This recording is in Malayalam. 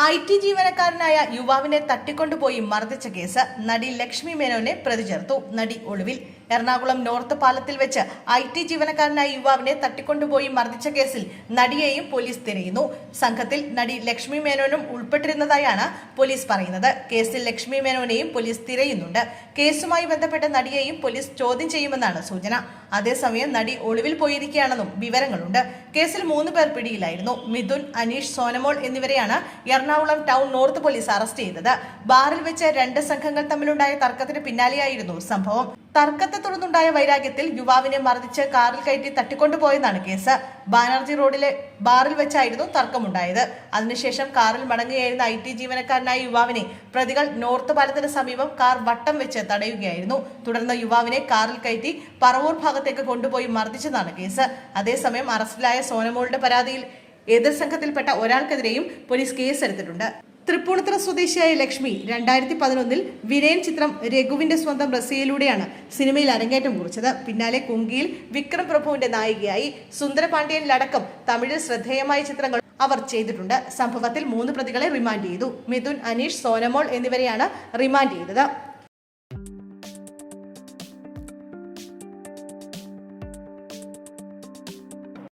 ഐ ടി ജീവനക്കാരനായ യുവാവിനെ തട്ടിക്കൊണ്ടുപോയി മർദ്ദിച്ച കേസ് നടി ലക്ഷ്മി മേനോനെ പ്രതി ചേർത്തു നടി ഒളിവിൽ എറണാകുളം നോർത്ത് പാലത്തിൽ വെച്ച് ഐ ടി ജീവനക്കാരനായ യുവാവിനെ തട്ടിക്കൊണ്ടുപോയി മർദ്ദിച്ച കേസിൽ നടിയെയും പോലീസ് തിരയുന്നു. സംഘത്തിൽ നടി ലക്ഷ്മി മേനോനും ഉൾപ്പെട്ടിരുന്നതായാണ് പോലീസ് പറയുന്നത്. കേസിൽ ലക്ഷ്മി മേനോനെയും പോലീസ് തിരയുന്നുണ്ട്. കേസുമായി ബന്ധപ്പെട്ട നടിയെയും പോലീസ് ചോദ്യം ചെയ്യുമെന്നാണ് സൂചന. അതേസമയം നടി ഒളിവിൽ പോയിരിക്കുകയാണെന്നും വിവരങ്ങളുണ്ട്. കേസിൽ മൂന്ന് പേർ പിടിയിലായിരുന്നു. മിഥുൻ അനീഷ് സോനമോൾ എന്നിവരെയാണ് Ernakulam town north police arrest ചെയ്തത്. ബാറിൽ വെച്ച് രണ്ട് സംഘങ്ങൾ തമ്മിലുണ്ടായ തർക്കത്തിന് പിന്നാലെയായിരുന്നു സംഭവം. തർക്കത്തെ തുടർന്നുണ്ടായ വൈരാഗ്യത്തിൽ യുവാവിനെ മർദ്ദിച്ച് കാറിൽ കയറ്റി തട്ടിക്കൊണ്ടുപോയെന്നാണ് കേസ്. ബാനർജി റോഡിലെ ബാറിൽ വെച്ചായിരുന്നു തർക്കമുണ്ടായത്. അതിനുശേഷം കാറിൽ മടങ്ങുകയായിരുന്ന ഐ ടി ജീവനക്കാരനായ യുവാവിനെ പ്രതികൾ നോർത്ത് പാലത്തിന് സമീപം കാർ വട്ടം വെച്ച് തടയുകയായിരുന്നു. തുടർന്ന് യുവാവിനെ കാറിൽ കയറ്റി പറവൂർ ഭാഗത്തേക്ക് കൊണ്ടുപോയി മർദ്ദിച്ചെന്നാണ് കേസ്. അതേസമയം അറസ്റ്റിലായ സോനമോളുടെ പരാതിയിൽ എതിർ സംഘത്തിൽപ്പെട്ട ഒരാൾക്കെതിരെയും പോലീസ് കേസെടുത്തിട്ടുണ്ട്. തൃപ്പൂണിത്തുറ സ്വദേശിയായ ലക്ഷ്മി രണ്ടായിരത്തി പതിനൊന്നിൽ വിനയൻ ചിത്രം രഘുവിന്റെ സ്വന്തം റസിയയിലൂടെയാണ് സിനിമയിൽ അരങ്ങേറ്റം കുറിച്ചത്. പിന്നാലെ കുങ്കിയിൽ വിക്രം പ്രഭുവിന്റെ നായികയായി സുന്ദരപാണ്ഡ്യനിലടക്കം തമിഴിൽ ശ്രദ്ധേയമായ ചിത്രങ്ങൾ അവർ ചെയ്തിട്ടുണ്ട്. സംഭവത്തിൽ മൂന്ന് പ്രതികളെ റിമാൻഡ് ചെയ്തു. മിഥുൻ അനീഷ് സോനമോൾ എന്നിവരെയാണ് റിമാൻഡ് ചെയ്തത്.